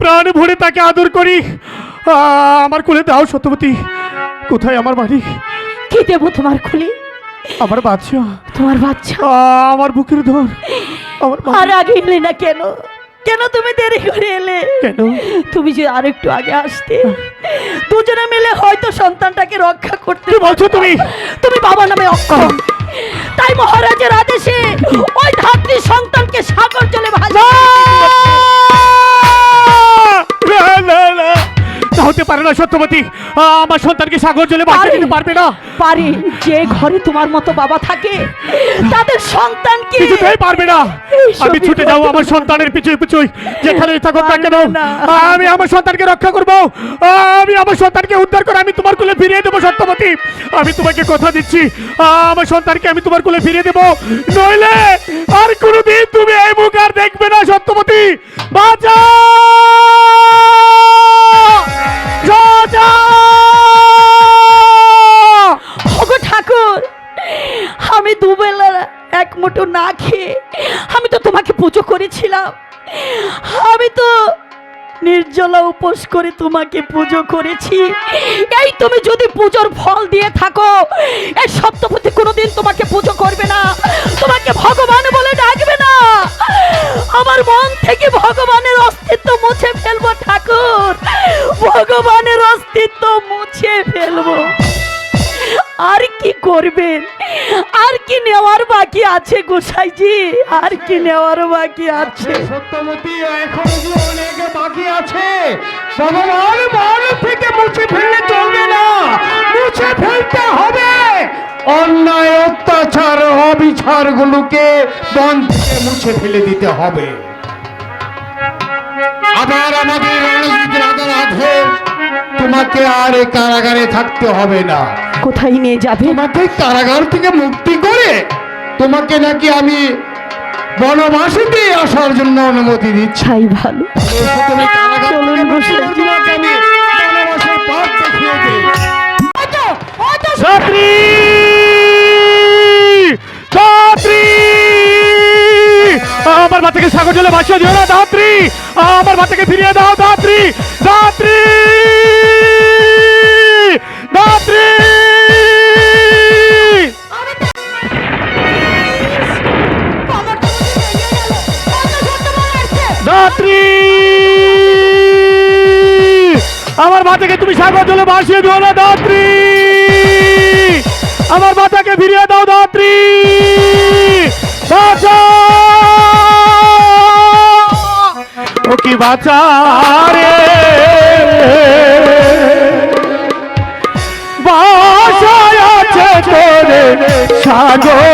প্রাণ ভরে তাকে আদর করি। আমার কোলে দাও সত্যবতী। কোথায় আমার বাড়ি? কি দেবো তোমার খুলি আমার বাচ্চা। তোমার বাচ্চা? আমার বুকের ধর। আমার। আর আগে এলে না কেন? কেন তুমি দেরি করে এলে? কেন? তুমি যে আর একটু আগে আসতে। দুজনে মিলে হয়তো সন্তানটাকে রক্ষা করতে কি বলছো তুমি? তুমি বাবা নামে অক্ষম। তাই মহারাজের আদেশে ওই ধাত্রী সন্তানকে না সত্যবতী আমার সন্তানকে সাগর জলে বাঁচিয়ে দিতে পারবে না। পারি যে ঘরে তোমার মতো বাবা থাকে তাদের কিছুতেই পারবে না। আমি ছুটে যাব আমার সন্তানের পিছুই পিছুই। যেখানে থাকুক না। কেন আমি আমার সন্তানকে রক্ষা করব। আমি আমার সন্তানকে উদ্ধার করে আমি তোমার কোলে ফিরিয়ে দেবো সত্যবতী আমি তোমাকে কথা দিচ্ছি। আমার সন্তানকে আমি তোমার কোলে ফিরিয়ে দেবো। নইলে আর কোনোদিন তুমি এই মুখ আর দেখবে না সত্যবতী না খেয়ে আমি তো তোমাকে পুজো করেছিলাম। আমি তো নির্জলা উপোস করে তোমাকে পুজো করেছি। এই তুমি যদি পুজোর ফল দিয়ে থাকো, এই সপ্তপতি কোনোদিন তোমাকে পুজো করবে না। তোমাকে ভগবান বলে ডাকবে না। আমার মন থেকে ভগবানের অস্তিত্ব মুছে ফেলব ঠাকুর। ভগবানের অস্তিত্ব মুছে ফেলব। আর কি করবেন? আর কি নেওয়ার বাকি আছে গোসাইজি আর কি নেওয়ার বাকি আছে? সত্যবতী এখনও যে অনেক বাকি আছে থেকে মুছে ফেললে চলবে না। মুছে ফেলতে হবে। অন্যায়, অত্যাচার অবিচার গুলোকে বন থেকে মুছে ফেলে দিতে হবে। আবার আমাদের তোমাকে আর কারাগারে থাকতে হবে না। কোথায় নিয়ে যাবে? তোমাকে কারাগার থেকে মুক্তি করে তোমাকে নাকি আমি বনবাসীতে আসার জন্য অনুমতি দিচ্ছি। ছাই ভালো। চলুন। ছাত্রী! ছাত্রী! আমার বাচ্চাকে সাগর জলে ভাসিয়ে দিও না দাত্রী আমার বাচ্চাকে ফিরিয়ে দাও দাত্রী দাত্রী দাত্রী দাত্রী আমার বাচ্চাকে তুমি সাগর জলে ভাসিয়ে দিও না, দাত্রী। আমার বাচ্চাকে ফিরিয়ে দাও, দাত্রী। ও কি বাঁচা রে। বাসায় আছে তোরে সাগর।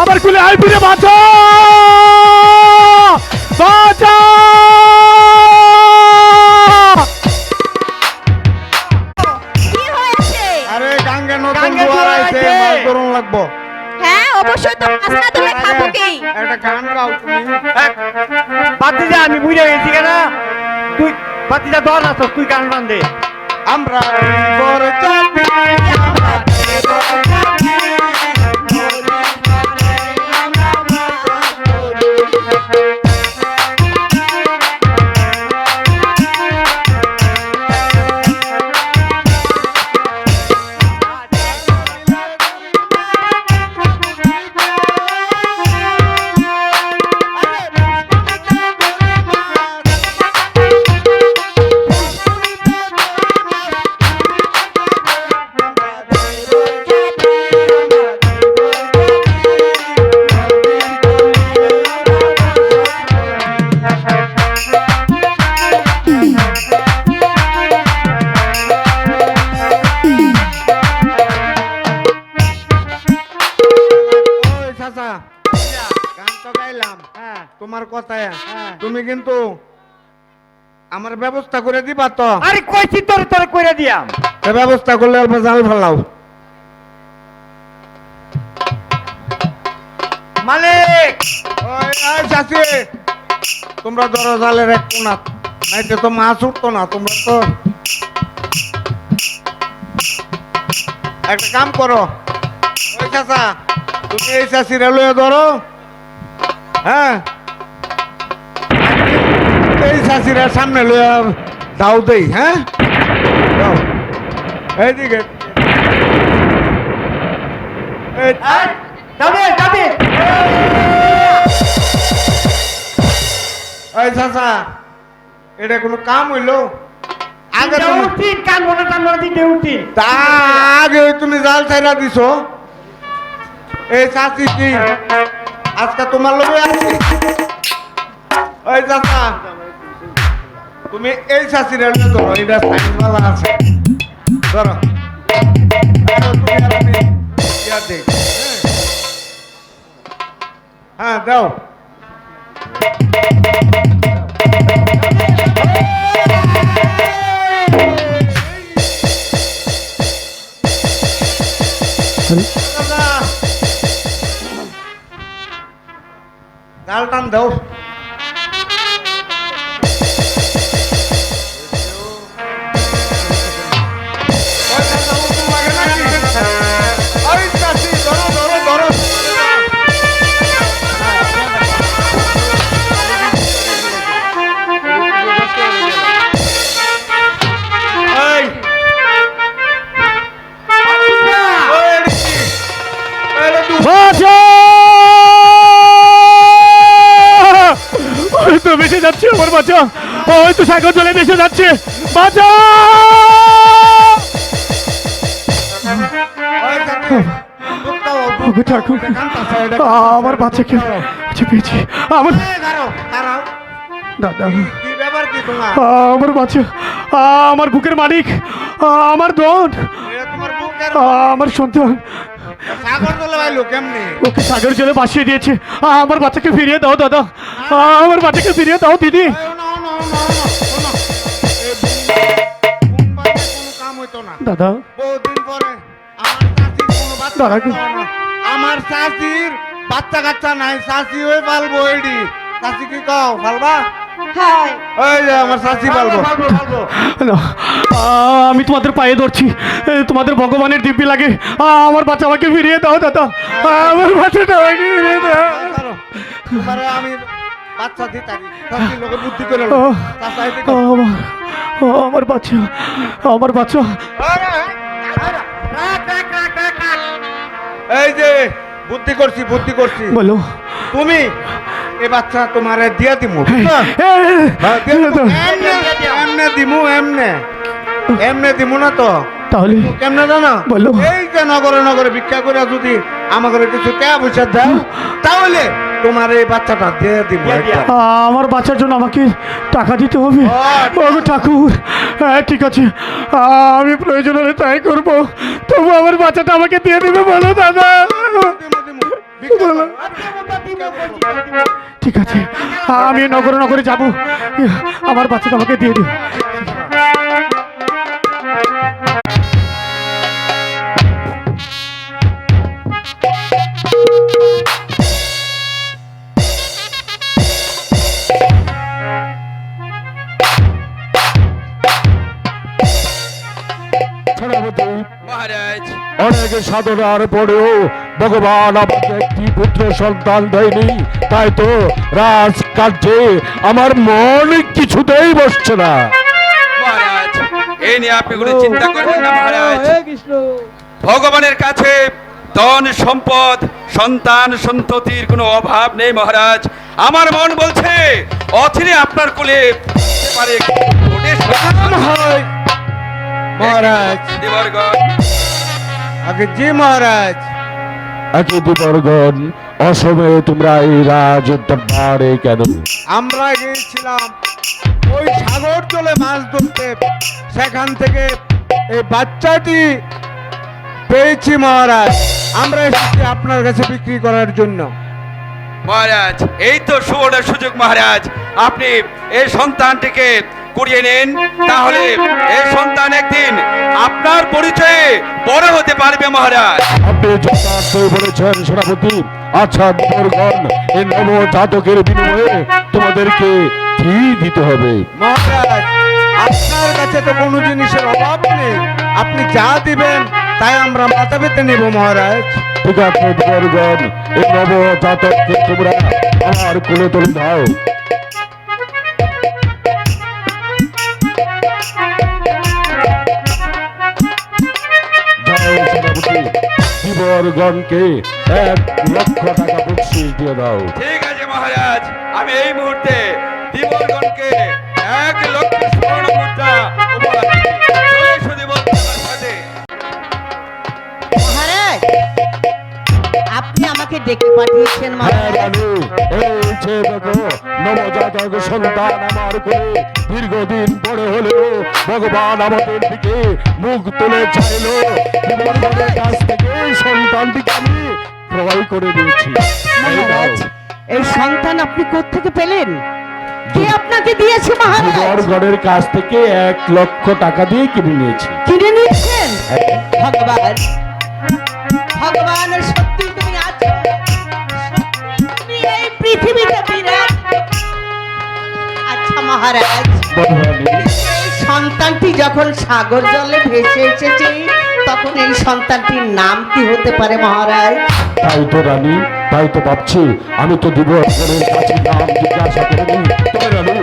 আমার কুলে আই ফিরে বাঁচা। বাঁচা। কি হয়েছে? আরে গাঙ্গে নতুন জোয়ার আইছে। মাছ ধরুন লাগবো। হ্যাঁ অবশ্যই তো মাছ না ধরে খাব কি? একটা গান গাও তুমি। বাতিজা আমি বুঝে গেছি কেন। তুই বাতিজা দল আস তুই গান দে। আমরা আমরা চাচা গান তো গাইলাম। হ্যাঁ। তোমার কথায়। হ্যাঁ। তুমি কিন্তু আমার ব্যবস্থা করে দিবা তো। আরে কইছি তোরে তোরে কইরা দিয়াম। তা ব্যবস্থা করলে অল্প জাল ফেলাও। মালিক! ওই চাচি তোমরা ধরো জালের এক কোনা নাইতে তো মাছ উঠতো না তোমরা তো একটা কাম করো। ওই চাচা তুমি এই চাষি রেলওয়ে ধরো। হ্যাঁ? এই চাষিরা সামনে লইয়া দাও দেই হ্যাঁ? এইদিকে। এই এটা কোনো কাম হইল? আগে আগে তুমি উঠিন কান মনে টান মনে দিতে উঠিন। তা আগে তুমি জাল ছাইরা দিছো। এই চাচি কি? আজকে তোমার লগে আছি। ওই চাচা, তুমি এই চাচি রেলে ধরো এটা সাইকেলওয়ালা আছে। ধরো। হ্যাঁ? হ্যাঁ দাও। চাচা জাল টান দাও আমার ওই তো সাগর জলে ভেসে যাচ্ছে। বাঁচা ঠাকুর আমার বাচ্চাকে বাচ্চা পেয়েছি। আমার। দাদা। কি ব্যাপার কি তোমার? আমার বাচ্চা আমার বুকের মালিক আমার দন আমার সন্তান। ওকে সাগর জলে ভাসিয়ে দিয়েছে। আমার বাচ্চাকে ফিরিয়ে দাও দাদা। আমার বাচ্চাকে ফিরিয়ে দাও দিদি। দাদা। আমার কোনো বাচ্চা কাচ্চা হয় নাই চাচি ওই পালবো এডি। চাচি কি কও পালবা? হ্যাঁ আমার চাচি পালবো। আমি তোমাদের পায়ে ধরছি। তোমাদের ভগবানের দিব্যি লাগে। আমার বাচ্চা আমাকে ফিরিয়ে দাও দাদা। আমার বাচ্চাটা আমাকে ফিরিয়ে দাও। আমি বাচ্চা দিতারি চাচির বুদ্ধি করে আমার বাচ্চা আমার বাচ্চা। এই যে বুদ্ধি করছি বুদ্ধি করছি। বলো। তুমি এই বাচ্চা তোমারে দিয়া দিমু। এ, এ, হ্যাঁ, দিমু। দাও। এমনে এমনে দিমু এমনে। এমনে দিমু না তো? তাহলে? কেমনে জানো? বলো। এই যে নগরে নগরে ভিক্ষা করে যদি আমাকে কিছু টাকা পয়সা দাও তাহলে তোমার এই বাচ্চাটা দিয়ে দিব আমার বাচ্চার জন্য আমাকে টাকা দিতে হবে। ও, ঠাকুর। হ্যাঁ ঠিক আছে। আমি প্রয়োজন হলে তাই করব। তবু আমার বাচ্চাটা আমাকে দিয়ে দেবে বলো দাদা। ঠিক আছে আমি নগরে নগরে যাব। আমার বাচ্চাটা আমাকে দিয়ে দিও। মহারাজ। অনেক সাধনার পরেও ভগবান আমাকে একটি পুত্র সন্তান দেয়নি তাই তো রাজকার্যে আমার মন কিছুতেই বসছে না। মহারাজ এই নিয়ে আপনি কোনো চিন্তা করবেন না মহারাজ। ভগবানের কাছে ধন সম্পদ সন্তান সন্ততির কোনো অভাব নেই মহারাজ। আমার মন বলছে অথিরে আপনার কোলে পারে। হয়। মহারাজ। আগে জি মহারাজ একই বিবর্গণ অসময়ে তোমরা এই রাজ দরবারে কেন? আমরা গিয়েছিলাম ওই সাগর জলে মাছ ধরতে। সেখান থেকে এই বাচ্চাটি পেয়েছি মহারাজ। আমরা এসেছি আপনার কাছে বিক্রি করার জন্য। মহারাজ এই তো সুবর্ণ সুযোগ মহারাজ। আপনি এই সন্তানটিকে কুড়িয়ে নিন তাহলে এই সন্তান একদিন আপনার পরিচয়ে বড় হতে পারবে মহারাজ। আপনি যথার্থ বলেছেন সেনাপতি। আচ্ছা বর্গণ এই নব জাতকের বিনিময়ে তোমাদেরকে কি দিতে হবে। মহারাজ আপনার কাছে তো কোনো জিনিসের অভাব নেই। আপনি যা দিবেন তাই আমরা মাথা পেতে নেব মহারাজ। ঠিক আছে বর্গণ এই নব জাতককে তোমরা আমার কোলে তুলে দাও। বিবরগণকে এক লক্ষ টাকা বকশিস দিয়ে দাও। ঠিক আছে মহারাজ আমি এই মুহূর্তে দিবরগণকে ডেকে পাঠিয়েছেন হ্যাঁ নবজাতক সন্তান আমার দীর্ঘদিন পরে হলেও ভগবান আমাদের দিকে মুখ তুলে চাইলো। বিবর্গণের কাছ থেকে সন্তানটিকে আমি ক্রয় করে নিয়েছি এই সন্তান আপনি পেলেন? কে আপনাকে দিয়েছে মহারাজ? কাছ থেকে এক লক্ষ টাকা দিয়ে কিনে নিয়েছি। কিনে নিয়েছেন? ভগবান ভগবান সত্যি এই পৃথিবীতে বিরাট। আচ্ছা মহারাজ, সন্তানটি যখন সাগর জলে ভেসে এসেছে, তখন এই সন্তানটির নাম কি হতে পারে মহারাজ? তাই তো রানী, তাই তো ভাবছি। আমি তো কাছে নাম জিজ্ঞাসা করিনি। তবে রানী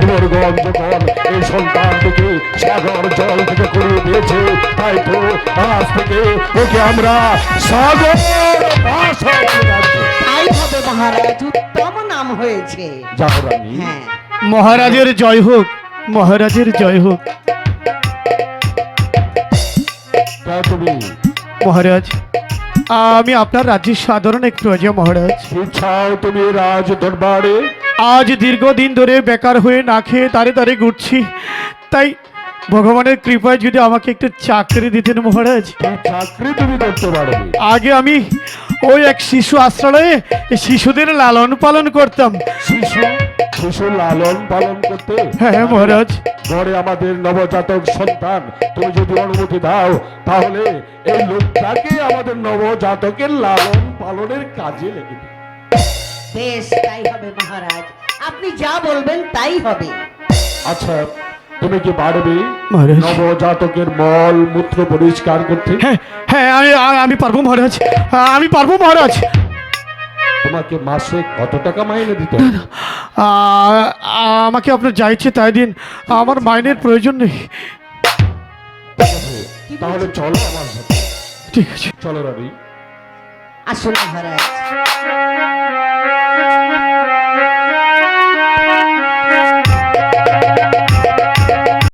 দিবর্গণ যখন এই সন্তানটিকে সাগর জল থেকে করিয়ে দিয়েছে। তাই তো আজ থেকে ওকে আমরা সাগর মহারাজ উত্তম নাম হয়েছে। যাও রানী হ্যাঁ। মহারাজের জয় হোক মহারাজের জয় হোক। তুমি। মহারাজ আমি আপনার রাজ্যের সাধারণ এক প্রজা মহারাজ। তুমি রাজ দরবারে। আজ দীর্ঘদিন ধরে বেকার হয়ে না খেয়ে তারে তারে ঘুরছি। তাই ভগবানের কৃপায় যদি আমাকে একটু চাকরি দিতেন মহারাজ। চাকরি তুমি করতে পারবে। আগে আমি ওই এক শিশু আশ্রয়ে শিশুদের লালন পালন করতাম। শিশু শিশু লালন পালন করতে? হ্যাঁ মহারাজ। ঘরে আমাদের নবজাতক সন্তান তুমি যদি অনুমতি দাও তাহলে এই লোকটাকে আমাদের নবজাতকের লালন পালনের কাজে লেগে দিই। বেশ তাই হবে মহারাজ। আপনি যা বলবেন তাই হবে। আচ্ছা তুমি কি পারবে। নবজাতকের মল মূত্র পরিষ্কার করতে? হ্যাঁ হ্যাঁ আমি আমি পারব মহারাজ। আমি পারব মহারাজ। তোমাকে মাসে কত টাকা মাইনে দিতে আমাকে আপনার যা ইচ্ছে তাই দিন। আমার মাইনের প্রয়োজন নেই। তাহলে চলো আমার সাথে। ঠিক আছে। চলো রবি। আসুন মহারাজ।